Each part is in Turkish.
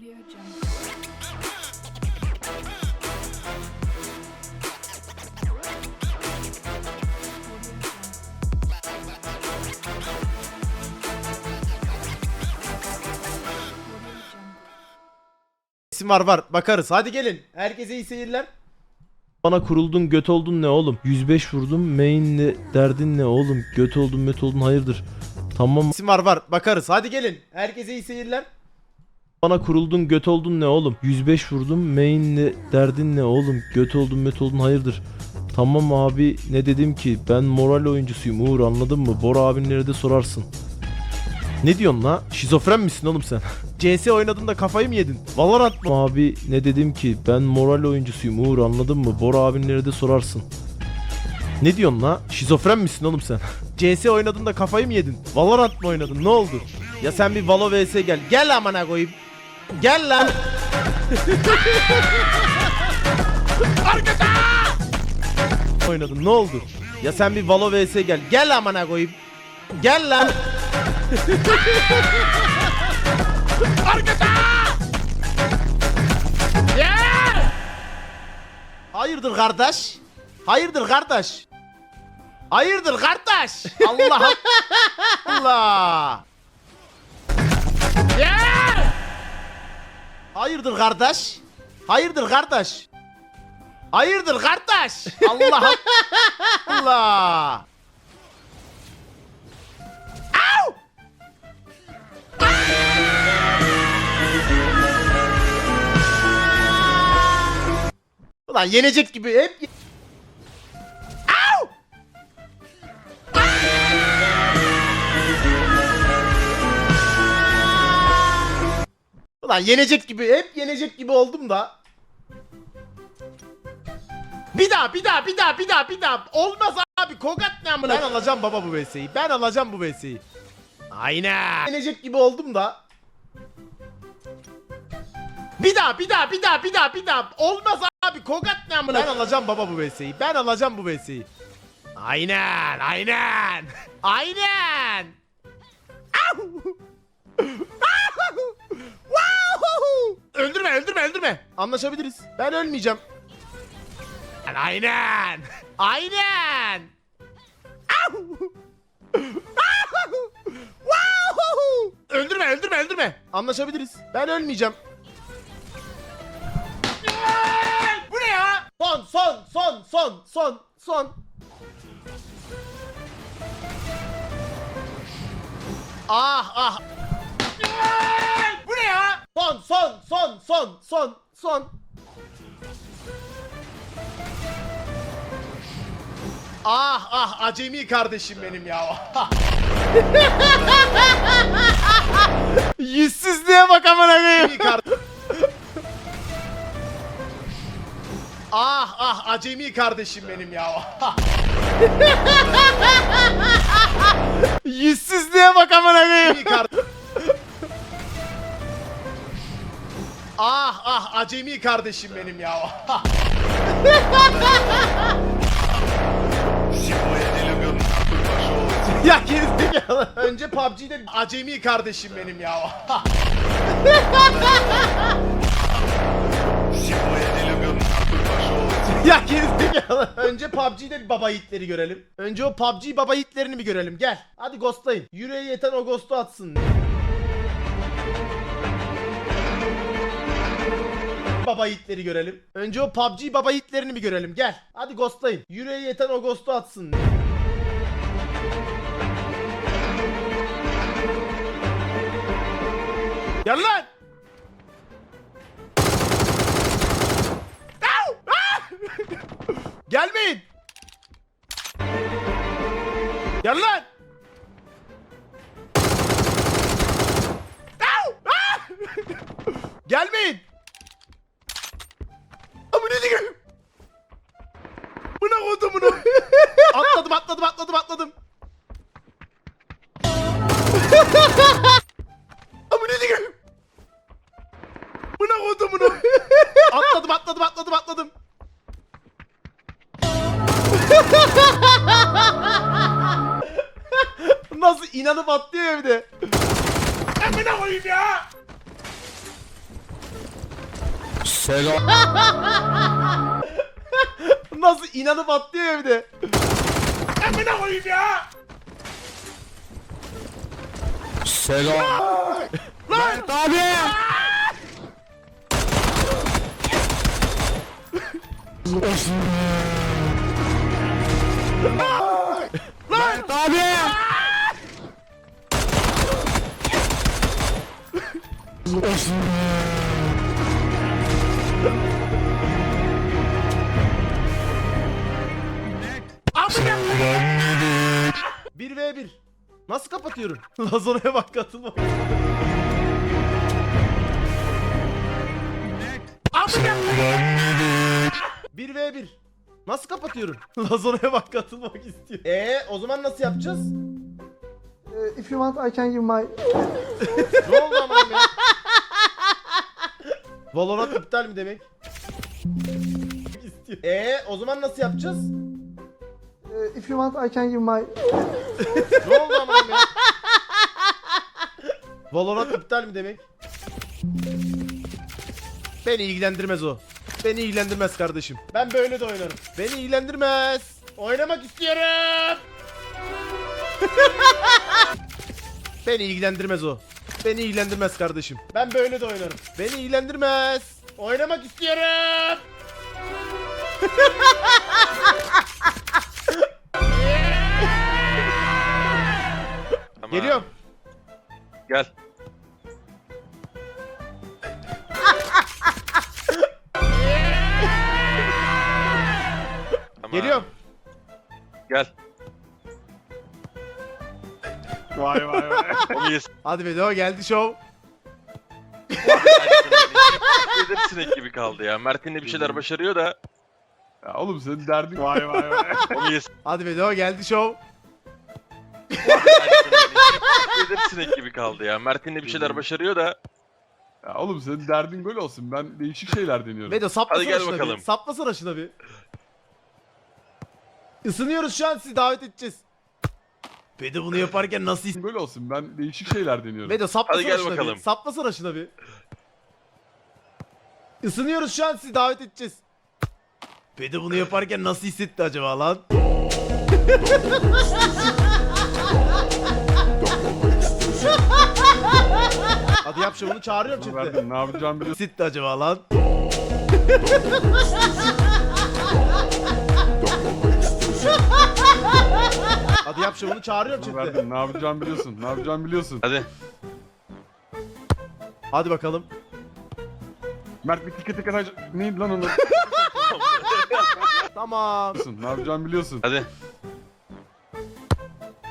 Audio Jungle. İsim var var bakarız hadi gelin. Herkese iyi seyirler. Bana kuruldun göt oldun ne oğlum? 105 vurdum main ne derdin ne oğlum? Göt oldun met oldun hayırdır? Tamam. İsim var var bakarız hadi gelin. Herkese iyi seyirler. Bana kuruldun göt oldun ne oğlum? 105 vurdum main ne derdin ne oğlum? Göt oldun met oldun hayırdır? Tamam abi ne dedim ki ben moral oyuncusuyum Uğur anladın mı? Bora abinlere de sorarsın. Ne diyorsun la? Şizofren misin oğlum sen? CS oynadığında kafayı mı yedin? Valorant mı? Abi ne dedim ki ben moral oyuncusuyum Uğur anladın mı? Bora abinlere de sorarsın. Ne diyorsun la? Şizofren misin oğlum sen? CS oynadığında kafayı mı yedin? Valorant mı oynadın? Ne oldu? Ya sen bir Valo vs gel. Gel amına koyayım. Gel lan. Arkada! oynadın. Ne oldu? Ya sen bir Valo vs gel. Gel amına koyayım. Gel lan. Hayırdır kardeş? Hayırdır kardeş? Hayırdır kardeş? Allah Allah. Hayırdır kardeş? Hayırdır kardeş? Hayırdır kardeş? Allah Allah. Au! Ulan yenecek gibi hep Ulan yenecek gibi hep yenecek gibi oldum da. Bir daha bir daha bir daha bir daha bir daha. Olmaz abi Kogat ne amına Ben alacağım baba bu VS'yi ben alacağım bu VS'yi Aynen. Yenecek gibi oldum da. Bir daha bir daha bir daha bir daha bir daha. Olmaz abi Kogat ne amına Ben alacağım baba bu VS'yi ben alacağım bu VS'yi Aynen aynen. Aynen! Öldürme öldürme öldürme Anlaşabiliriz ben ölmeyeceğim Aynen. Aynen. Öldürme öldürme öldürme. Anlaşabiliriz. Ben ölmeyeceğim. Bu ne ya? Son son son son son son. Ah ah. Son son son son son son. Ah ah acemi kardeşim benim ya. Yüzsüzlüğe bak amına koyayım. ah ah acemi kardeşim benim ya. Yüzsüzlüğe bak amına koyayım. Ah ah acemi kardeşim benim ya. Ya gerizekalı. Önce PUBG'de acemi kardeşim benim ya. ya gerizekalı. Önce PUBG'de baba yiğitleri görelim. Önce o PUBG baba yiğitlerini bir görelim. Gel. Hadi ghostlayın. Yüreği yeten o ghostu atsın. Baba yiğitleri görelim. Önce o PUBG baba yiğitlerini bir görelim. Gel. Hadi ghostlayın. Yüreği yeten o ghostu atsın. Gel lan! Atladım atladım atladım! Amına diyeyim! Buna koydum bunu! atladım atladım atladım atladım! Nasıl inanıp atlıyor evde? Amına koyayım ya! Selam. Nasıl inanıp atlıyor ya bir de. Amına koyayım ya. Selam. Mert abi. Mert abi. Amına Nasıl kapatıyorum? Lazona'ya bak katılma. Amına 1v1. Nasıl kapatıyorum? Lazona'ya bak katılmak istiyor. Ee, o zaman nasıl yapacağız? Uh, if you want, I can give my Ne oldu ama ya? Valorant iptal mi demek? İstiyor. Ee, o zaman nasıl yapacağız? uh, if you want, I can give my Ne oldu ama ya? Valorant iptal mi demek? Beni ilgilendirmez o. Beni ilgilendirmez kardeşim. Ben böyle de oynarım. Beni ilgilendirmez. Oynamak istiyorum. Beni ilgilendirmez o. Beni ilgilendirmez kardeşim. Ben böyle de oynarım. Beni ilgilendirmez. Oynamak istiyorum. Geliyorum. Gel. Tamam. Geliyorum. Gel. Vay vay vay. Onu yesin. Hadi Bedo geldi show. Nedir sinek gibi kaldı ya. Mert yine bir şeyler başarıyor da ya oğlum senin derdin vay vay vay. onu yesin. Hadi Bedo geldi show. Nedir sinek gibi kaldı ya. Mert yine bir şeyler başarıyor da Ya oğlum senin derdin böyle olsun. Ben değişik şeyler deniyorum. Bedo saplasana Hadi gel şuna bakalım. bir. Saplasana şuna bir. Isınıyoruz şu an sizi davet edeceğiz. Bedo bunu yaparken nasıl. Böyle olsun. Ben değişik şeyler deniyorum. Bedo saplasana Hadi gel şuna bakalım. bir. Saplasana şuna bir. Isınıyoruz şu an sizi davet edeceğiz. Bedo bunu yaparken nasıl hissetti acaba lan? Hadi yap şunu çağırıyorum chatte. verdin, ne yapacağımı biliyorsun. Hissetti acaba lan? Hadi yap şunu çağırıyorum chatte. verdin, ne yapacağımı biliyorsun. Ne yapacağımı biliyorsun. hadi. Hadi bakalım. Mert bir tıkı tıkı Neydi lan onu? Tamam. Biliyorsun, ne yapacağımı biliyorsun. Hadi.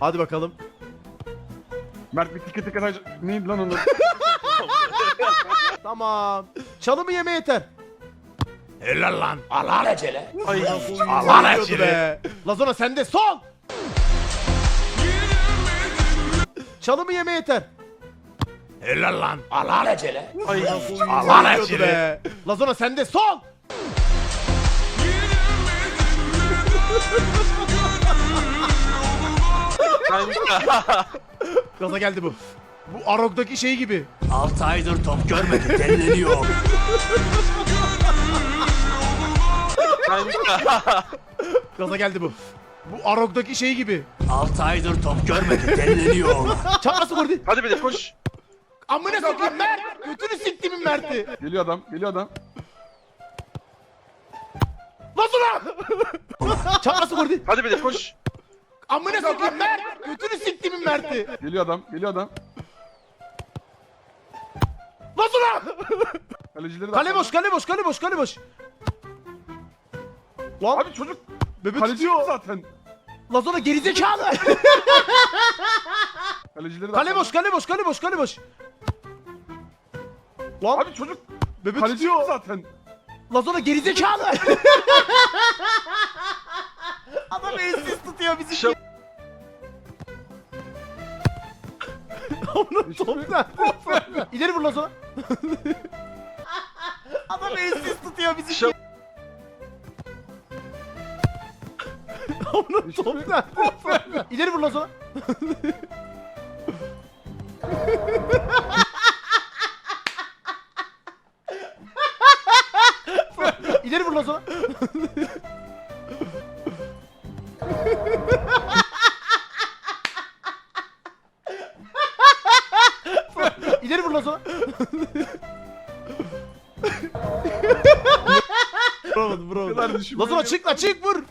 Hadi bakalım. Mert bir tıkı tıkı Neydi lan onu? Tamam. Çalımı yeme yeter. Helal lan. Allah acele. Ay. Allah acele. Lazona sende sol. Çalımı yeme yeter. Helal lan. Allah acele. Ay. Allah acele. Lazona sende sol. Kanka. Gaza geldi bu. Bu Arok'taki şey gibi. 6 aydır top görmedi delleniyor. Kanka. Gaza geldi bu. Bu Arok'taki şey gibi. 6 aydır top görmedi delleniyor. Çapraz gol değil. Hadi bir de koş. Amına sokayım Mert. Götünü siktimin Mert'i. Geliyor adam, geliyor adam. Lazona. Çapraz gol değil. Hadi bir de koş. Amına sokayım Mert. Götünü siktimin Mert'i. Geliyor adam, geliyor adam. Lazona. Kalecileri de Kale boş, kale boş, kale boş, kale boş. Lan Abi çocuk bebek kaleci tutuyor. zaten. Lazona gerizekalı. Kalecileri de kale boş, kale boş, kale boş, kale boş. Lan Abi çocuk bebek kaleci tutuyor. zaten. Lazona gerizekalı. Adam elsiz tutuyor bizi. Şap- Onun top nerede? İleri vur Lazona. Adam elsiz tutuyor bizi. Şap- Onun top nerede? İleri vur Lazona. İleri vur Lazona. İleri Vuramadım Ne kadar vuramadım. düşünmeli Lazona ya. çık la çık vur.